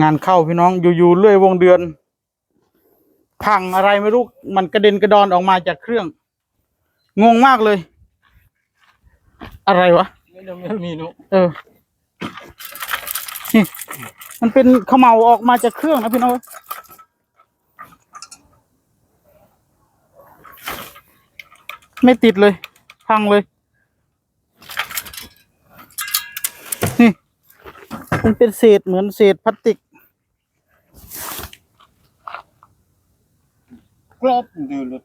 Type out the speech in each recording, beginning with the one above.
งานเข้าพี่น้องอยู่ๆเลื่อยวงเดือน พังอะไรไม่รู้ มันกระเด็นกระดอนออกมาจากเครื่อง งงมากเลย อะไรวะไม่ได้ไม่มีนุเออนี่มันเป็นเขมเมาออกมาจากเครื่องนะพี่น้องไม่ติดเลย พังเลย มันเป็นเศษเหมือนเศษพลาสติกกรอบดูรถ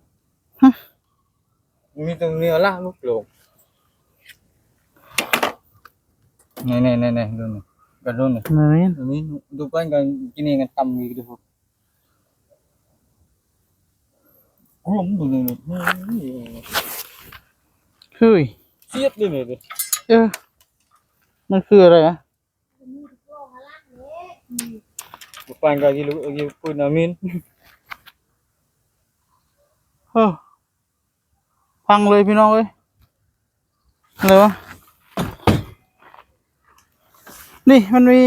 ฮะมีตรงเนื้อละลูกโลงนี่นี่นี่นี่ดูนี่กันดูนี่ไหนอันนี้ดูปั้นกันกินเองกันตำมีดูครับกลมดูนี่นี่เฮ้ยเสียดเลยนี่เออมันคืออะไรอะ ดูปั้นกันกินลูกกินพูดน้ำมินเออพังเลยพี่น้องเอ้ยอะไรวะ นี่มันมี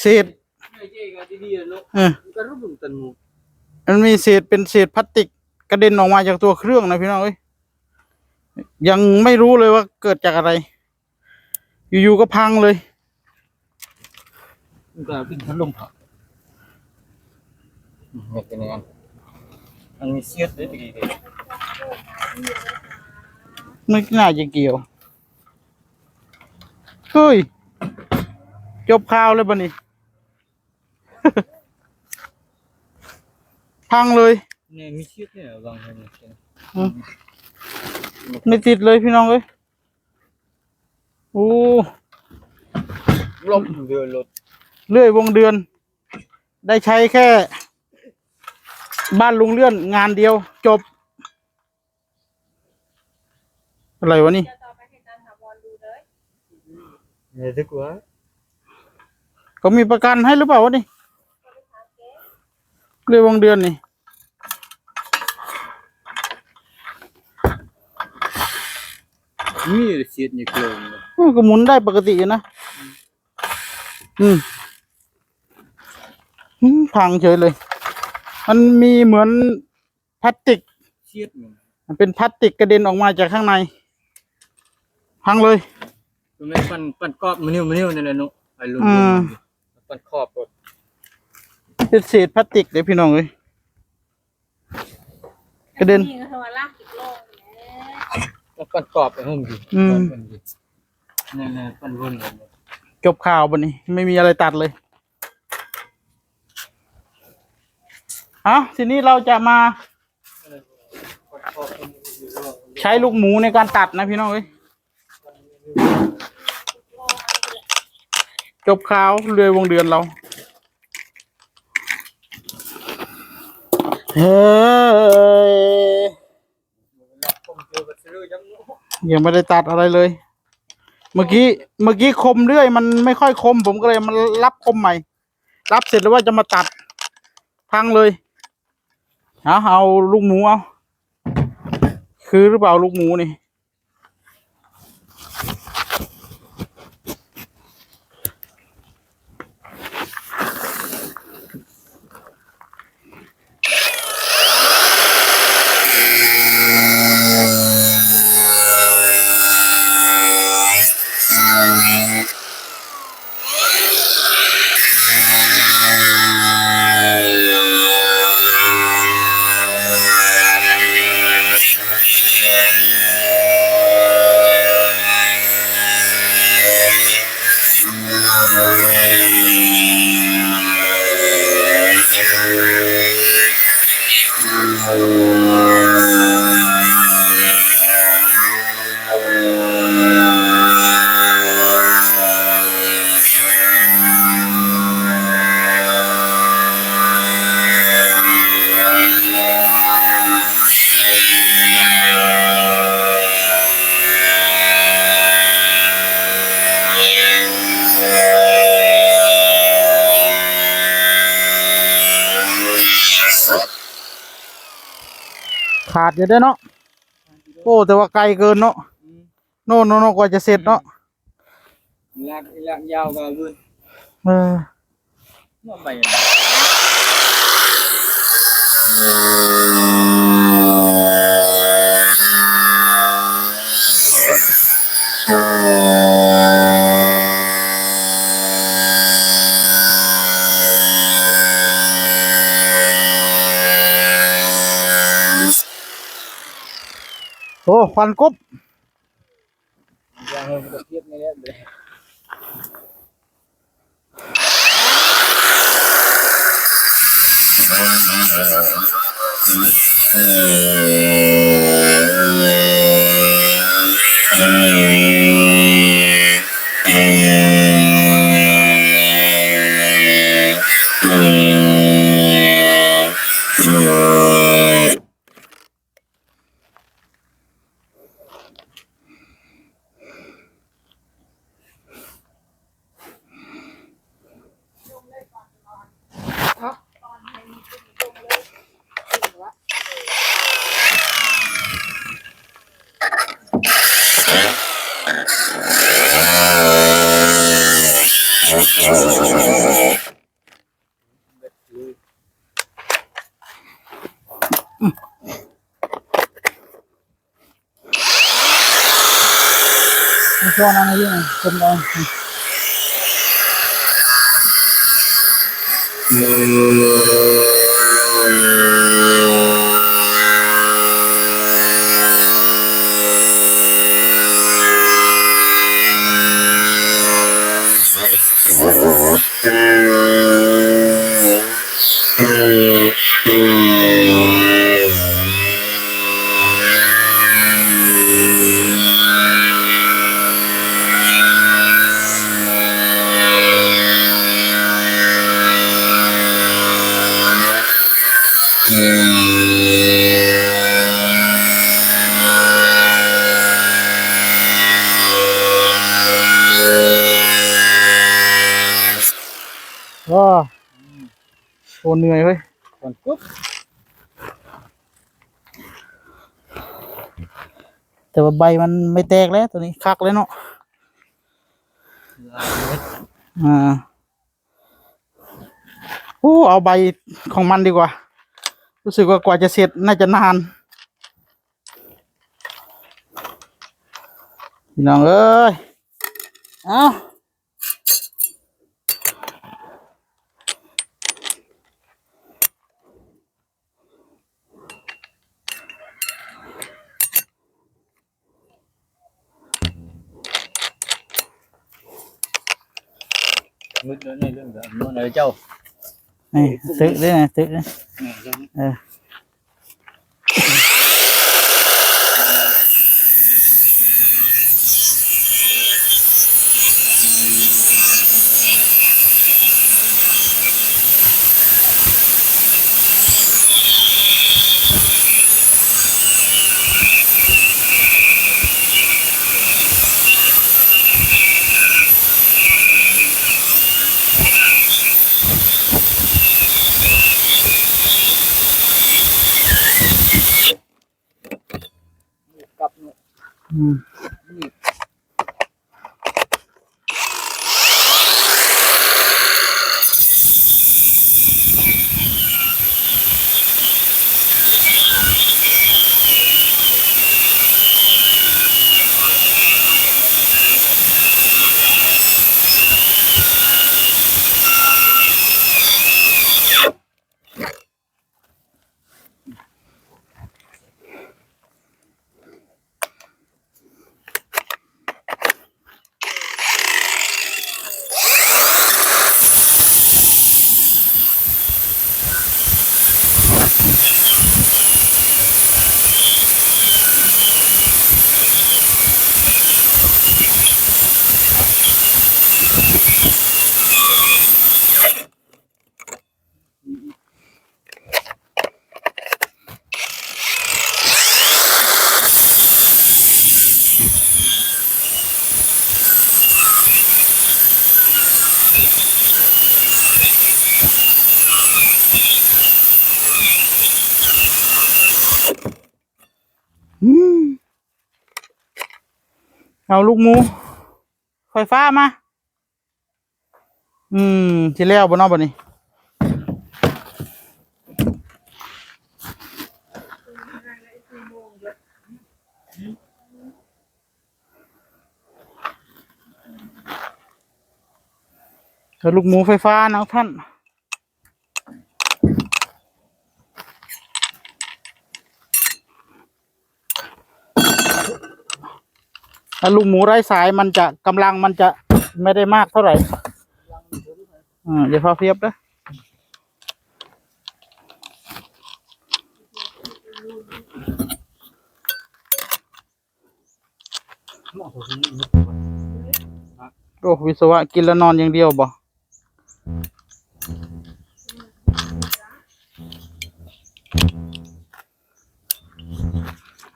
เศษมันดีๆลูกเออกันรูปตันมูมันมีเศษเป็นเศษพลาสติกกระเด็นออกมาจากตัวเครื่องนะพี่น้องเอ้ยยังไม่รู้เลยว่าเกิดจากอะไร อยู่ๆก็พังเลย ก็เป็นพัดลมผักไม่เป็นยังไงมันมีเสียดเลยดีไม่น่าจะเกี่ยวเฮ้ยจบข่าวเลยบันนี้พังเลยเนี่ยมีเชือกเนี่ยบางคนเนี่ยไม่ติดเลยพี่น้องเอ้ยโอ้ลมเดือดรถ เลื่อยวงเดือน ได้ใช้แค่ บ้านลุงเลื่อนงานเดียวจบ อะไรวะนี่จะต่อไปให้อาจารย์ถาวรดูเลยเนี่ยดีกว่าเขามีประกันให้หรือเปล่าวะนี่เลื่อยวงเดือนนี่มีเสียดเนี่ยกลมมันก็หมุนได้ปกติอยู่นะ อืมอืม พังเฉยเลย มันมีเหมือนพลาสติกเสียดมันมันเป็นพลาสติกกระเด็นออกมาจากข้างใน พังเลยตัวนี้ปั่นปั่นกรอบมันนิ้วมันนิ้วนี่แหละนุไอ้ลุ่นอืมปั่นขอบรถเป็นเศษพลาสติกเดี๋ยวพี่น้องเลยกระเด็นนี่ก็คือว่าลากอีกโลกแหละแล้วปั่นกรอบไปห้องดีอืมนี่นี่ปั่นวนเลยจบข่าวบันนี้ ไม่มีอะไรตัดเลย เอาทีนี้เราจะมาใช้ลูกหมูในการตัดนะพี่น้องเอ้ยจบข่าวเรืยวงเดือนเราเฮ้ยยังนุยังไม่ได้ตัดอะไรเลย เมื่อกี้เมื่อกี้คมเรื่อย มันไม่ค่อยคม ผมก็เลยมันรับคมใหม่ รับเสร็จแล้วว่าจะมาตัด พังเลย เอาเอาลูกหมูเอา คือหรือเปล่าลูกหมูนี่ the rain. ขาดอยู่ได้อเนาะโอ้แต่ว่าไกลเกินเนาะโน่นโน่นโน่นกว่าจะเสร็จเนาะลากลากยาวกันเลยเออว่าไป โอ้ควันกบเออะไรเรื่อง เหนื่อยเว้ยก่อนปุ๊บแต่ว่าใบมันไม่แตกแล้วตัวนี้คักเลยเนาะลายเม็ดอ่าโอ้เอาใบของมันดีกว่า รู้สึกว่ากว่าจะเสร็จน่าจะนานพี่น้องเอ้ย เอา มืดแล้วในเรื่องแบบนู้นเลยเจ้า นี่ตึกด้วยนะตึกนะ เนี่ยเจ้า เออ กลับเนี่ย อื เอาลูกหมูไฟฟ้ามา อืมที่แล้วบนนอกบนนี้แล้วลูกหมูไฟฟ้านะท่าน ถ้าลูกหมูไร้สายมันจะกำลังมันจะไม่ได้มากเท่าไหร่อ่าเดี๋ยวพอเพียบนะโอ้วิศวะกินแล้วนอนอย่างเดียวบ่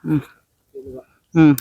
อืมอืม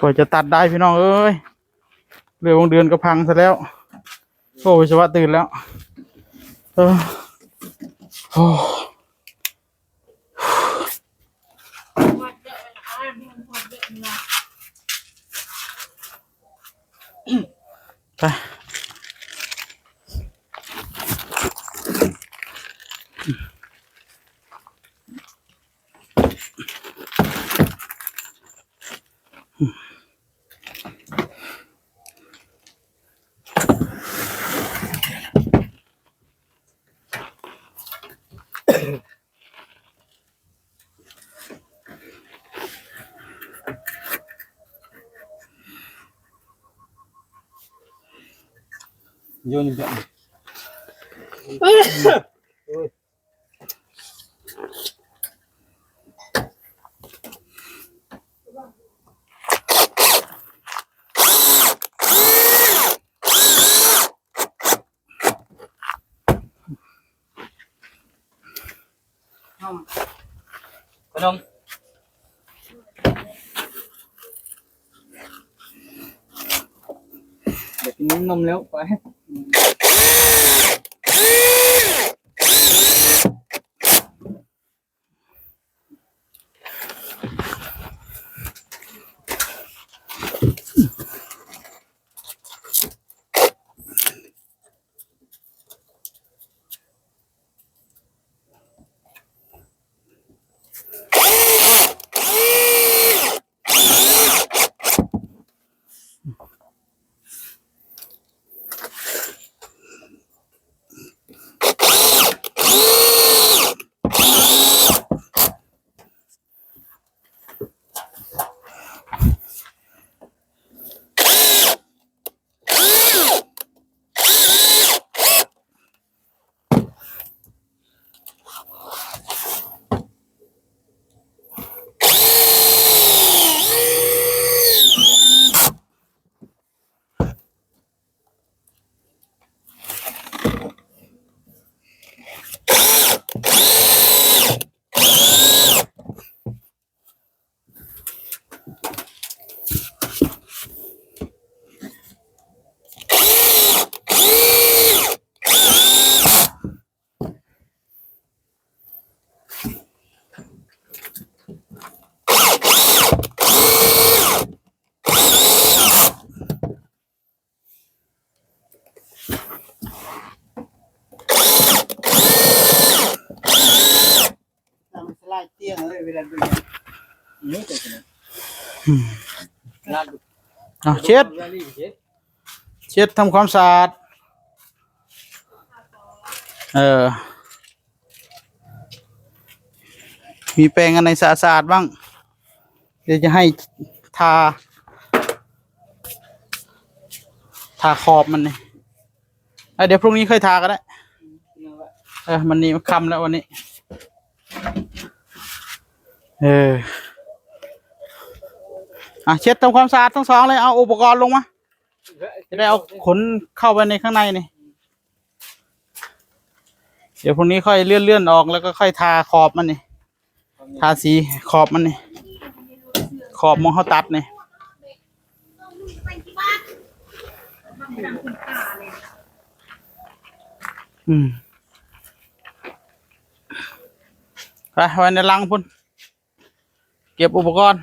ก็จะตัดได้พี่น้องเอ้ยเรือวงเดือนก็พังซะแล้วโอ้วิศวะตื่นแล้วเออโอ้ไปเยอะเลยนะอ้ายมันวัดเยอะเลยนะ ไป โยนแบบขนมเดี๋ย เอาเช็ดลาลีเช็ด เช็ดทำความสะอาด เออ มีแปรงอันไหนสะอาดบ้าง เดี๋ยวจะให้ทา ทาขอบมันนี่เอ้ยเดี๋ยวพรุ่งนี้ค่อยทาก็ได้ เออ มันนี่มคำแล้ววันนี้ เออ อะเช็ดทำความสะอาดทั้งสองเลยเอาอุปกรณ์ลงมาจะได้เอาขนเข้าไปในข้างในนี่เดี๋ยวพรุ่งนี้ค่อยเลื่อนเลื่อนๆออกแล้วก็ค่อยทาขอบมันนี่ทาสีขอบมันนี่ขอบมองเขาตัดนี่อืมไปไว้ในลังพุ่นเก็บอุปกรณ์